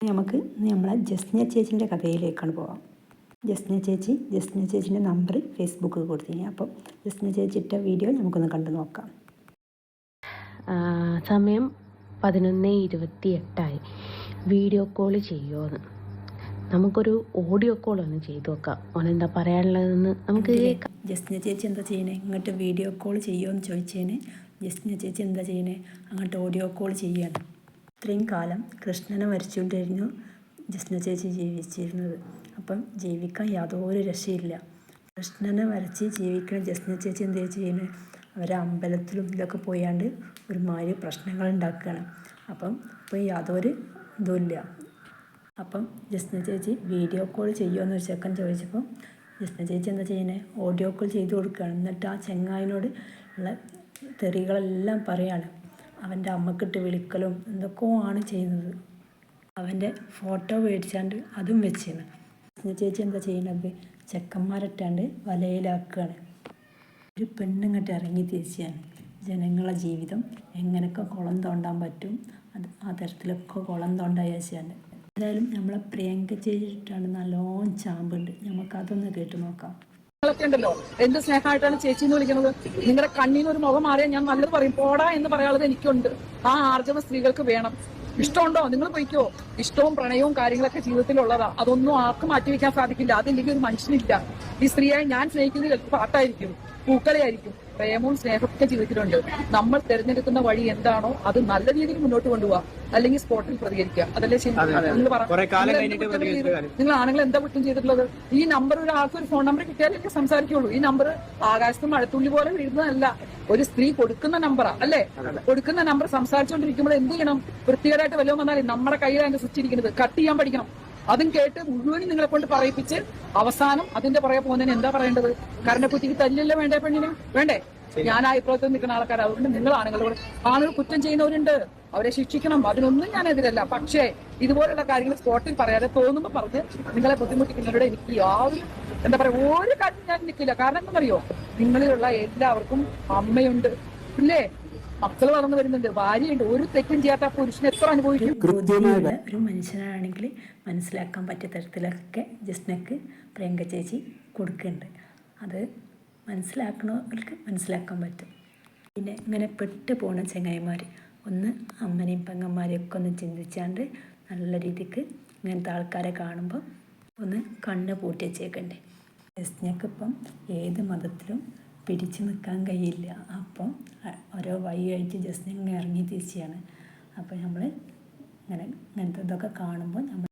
നമുക്ക് നമ്മളെ ജസ്ന ചേച്ചിന്റെ കഥയിലേക്കാണ് പോവാം. ജസ്ന ചേച്ചി ജസ്ന ചേച്ചിന്റെ നമ്പർ ഫേസ്ബുക്കിൽ കൊടുത്തിനി. അപ്പം ജസ്ന ചേച്ചി ഇട്ട വീഡിയോ നമുക്കൊന്ന് കണ്ടു നോക്കാം. സമയം പതിനൊന്ന് ഇരുപത്തി എട്ടായി വീഡിയോ കോൾ ചെയ്യുമോ നമുക്കൊരു ഓഡിയോ കോൾ ഒന്ന് ചെയ്തു നോക്കാം. ഓനെന്താ പറയാനുള്ളതെന്ന് നമുക്ക് ജസ്ന ചേച്ചി എന്താ ചെയ്യണേ? ഇങ്ങോട്ട് വീഡിയോ കോൾ ചെയ്യുമോ എന്ന് ചോദിച്ചേനെ. ജസ്ന ചേച്ചി എന്താ ചെയ്യണേ? അങ്ങോട്ട് ഓഡിയോ കോൾ ചെയ്യാണ് ഇത്രയും കാലം കൃഷ്ണനെ മരിച്ചുകൊണ്ടിരുന്നു ജസ്ന ചേച്ചി ജീവിച്ചിരുന്നത്. അപ്പം ജീവിക്കാൻ യാതൊരു രക്ഷയില്ല. കൃഷ്ണനെ വരച്ച് ജീവിക്കുന്ന ജസ്ന ചേച്ചി എന്താ ചെയ്യുന്നത് അവരെ അമ്പലത്തിലും ഇതിലൊക്കെ പോയാണ്ട് ഒരുമാതിരി പ്രശ്നങ്ങൾ ഉണ്ടാക്കുകയാണ്. അപ്പം ഇപ്പോൾ യാതൊരു ഇതുമില്ല അപ്പം ജസ്ന ചേച്ചി വീഡിയോ കോൾ ചെയ്യുമോ ഒരു ചെക്കൻ ചോദിച്ചപ്പോൾ ജസ്ന ചേച്ചി എന്താ ചെയ്യുന്നത് ഓഡിയോ കോൾ ചെയ്ത് കൊടുക്കുകയാണ്. എന്നിട്ട് ആ ചെങ്ങായിനോട് ഉള്ള തെറികളെല്ലാം പറയാണ്. അവന്റെ അമ്മക്കിട്ട് വിളിക്കലും എന്തൊക്കെയോ ആണ് ചെയ്യുന്നത്. അവന്റെ ഫോട്ടോ മേടിച്ചാണ്ട് അതും വെച്ചിരുന്നു ചേച്ചി എന്താ ചെയ്യുന്നത് ചെക്കന്മാരിട്ടാണ്ട് വലയിലാക്കുകയാണ് ഒരു പെണ്ണുങ്ങട്ട് ഇറങ്ങി തിരിച്ചാണ്. ജനങ്ങളെ ജീവിതം എങ്ങനെയൊക്കെ കുളം തോണ്ടാൻ പറ്റും അത് ആ തരത്തിലൊക്കെ കുളം തോണ്ടാൻ ചേച്ചിയാണ് എന്തായാലും നമ്മളെ പ്രിയങ്ക ചേച്ചിട്ടാണ് നല്ലോണം ചാമ്പുണ്ട്. നമുക്കതൊന്ന് കേട്ട് നോക്കാം. നിങ്ങളൊക്കെ ഉണ്ടല്ലോ. എന്ത് സ്നേഹമായിട്ടാണ് ചേച്ചി എന്ന് വിളിക്കുന്നത്? നിങ്ങളുടെ കണ്ണീന്ന് ഒരു മുഖം മാറിയാൽ ഞാൻ നല്ലത് പറയും. പോടാ എന്ന് പറയാനുള്ളത് എനിക്കുണ്ട്. ആ ആർജവ സ്ത്രീകൾക്ക് വേണം. ഇഷ്ടമുണ്ടോ? നിങ്ങൾ പോയിക്കോ. ഇഷ്ടവും പ്രണയവും കാര്യങ്ങളൊക്കെ ജീവിതത്തിലുള്ളതാ. അതൊന്നും ആർക്കും മാറ്റി വെക്കാൻ സാധിക്കില്ല. അതില്ലെങ്കിൽ ഒരു മനുഷ്യനില്ല. ഈ സ്ത്രീയെ ഞാൻ സ്നേഹിക്കുന്നത് ചിലപ്പോൾ പാട്ടായിരിക്കും. പൂക്കളയായിരിക്കും. പ്രേമവും സ്നേഹമൊക്കെ ജീവിതത്തിലുണ്ട്. നമ്മൾ തിരഞ്ഞെടുക്കുന്ന വഴി എന്താണോ അത് നല്ല രീതിയിൽ മുന്നോട്ട് കൊണ്ടുപോവാ. അല്ലെങ്കിൽ സ്പോട്ടിൽ പ്രതികരിക്കുക. അതല്ലേ? നിങ്ങൾ ആണുങ്ങൾ എന്താ കുറ്റം ചെയ്തിട്ടുള്ളത്? ഈ നമ്പർ ഒരാൾക്ക് ഒരു ഫോൺ നമ്പർ കിട്ടിയാലേ സംസാരിക്കുള്ളൂ. ഈ നമ്പർ ആകാശത്ത് മഴത്തുള്ളി പോലെ വീഴുന്നതല്ല. ഒരു സ്ത്രീ കൊടുക്കുന്ന നമ്പറാ അല്ലേ? കൊടുക്കുന്ന നമ്പർ സംസാരിച്ചുകൊണ്ടിരിക്കുമ്പോൾ എന്ത് ചെയ്യണം? വൃത്തികേടായിട്ട് വല്ലതും വന്നാൽ നമ്മുടെ കയ്യിലാണ് അതിന്റെ സ്വിച്ച് ഇരിക്കുന്നത്. കട്ട് ചെയ്യാൻ പഠിക്കണം. അതും കേട്ട് മുഴുവനും നിങ്ങളെ കൊണ്ട് പറയിപ്പിച്ച് അവസാനം അതിന്റെ പുറകെ പോകുന്നതിന് എന്താ പറയേണ്ടത്? കരണക്കുറ്റിക്ക് തല്ലില്ല വേണ്ടേ പെണ്ണിന്? വേണ്ടേ? ഞാൻ ആ ഇപ്പുറത്ത് നിൽക്കുന്ന ആൾക്കാർ അതുകൊണ്ട് നിങ്ങൾ ആണുങ്ങളോട് ആണുങ്ങൾ കുറ്റം ചെയ്യുന്നവരുണ്ട്. അവരെ ശിക്ഷിക്കണം. അതിനൊന്നും ഞാൻ എതിരല്ല പക്ഷേ ഇതുപോലുള്ള കാര്യങ്ങൾ സ്പോട്ടിൽ പറയാതെ തോന്നുമ്പോൾ പറഞ്ഞ് നിങ്ങളെ ബുദ്ധിമുട്ടിക്കുന്നവരുടെ എനിക്ക് യാതൊരു എന്താ പറയുക ഒരു കാര്യം ഞാൻ നിൽക്കില്ല. കാരണം എന്താണെന്നറിയോ? നിങ്ങളിലുള്ള എല്ലാവർക്കും അമ്മയുണ്ട്. ഇല്ലേ? മക്കൾ വളർന്നു വരുന്നുണ്ട്. ഭാര്യയുണ്ട്. ഒരു തെറ്റും ചെയ്യാത്ത പുരുഷൻ എത്ര അനുഭവിക്കും? ഒരു മനുഷ്യനാണെങ്കിൽ മനസ്സിലാക്കാൻ പറ്റിയ തരത്തിലൊക്കെ ജസ്നക്ക് പ്രിയങ്ക ചേച്ചി കൊടുക്കുന്നുണ്ട്. അത് മനസ്സിലാക്കണവർക്ക് മനസ്സിലാക്കാൻ പറ്റും. പിന്നെ ഇങ്ങനെ പെട്ട് പോണ ചങ്ങായിമാർ ഒന്ന് അമ്മനെയും പെങ്ങന്മാരെയും ഒക്കെ ഒന്ന് ചിന്തിച്ചാണ്ട് നല്ല രീതിക്ക് ഇങ്ങനത്തെ ആൾക്കാരെ കാണുമ്പോൾ ഒന്ന് കണ്ണ് പൂട്ടി വെച്ചേക്കണ്ടേ ക്രിസ്ത്യക്കിപ്പം ഏത് മതത്തിലും പിടിച്ചു നിൽക്കാൻ കഴിയില്ല. അപ്പം ഓരോ ഓരോ വഴിയായിട്ട് ജസ്റ്റ് ഇങ്ങനെ ഇറങ്ങി തിരിച്ചാണ്. അപ്പോൾ നമ്മൾ ഇങ്ങനെ ഇങ്ങനത്തെ ഇതൊക്കെ കാണുമ്പോൾ നമ്മൾ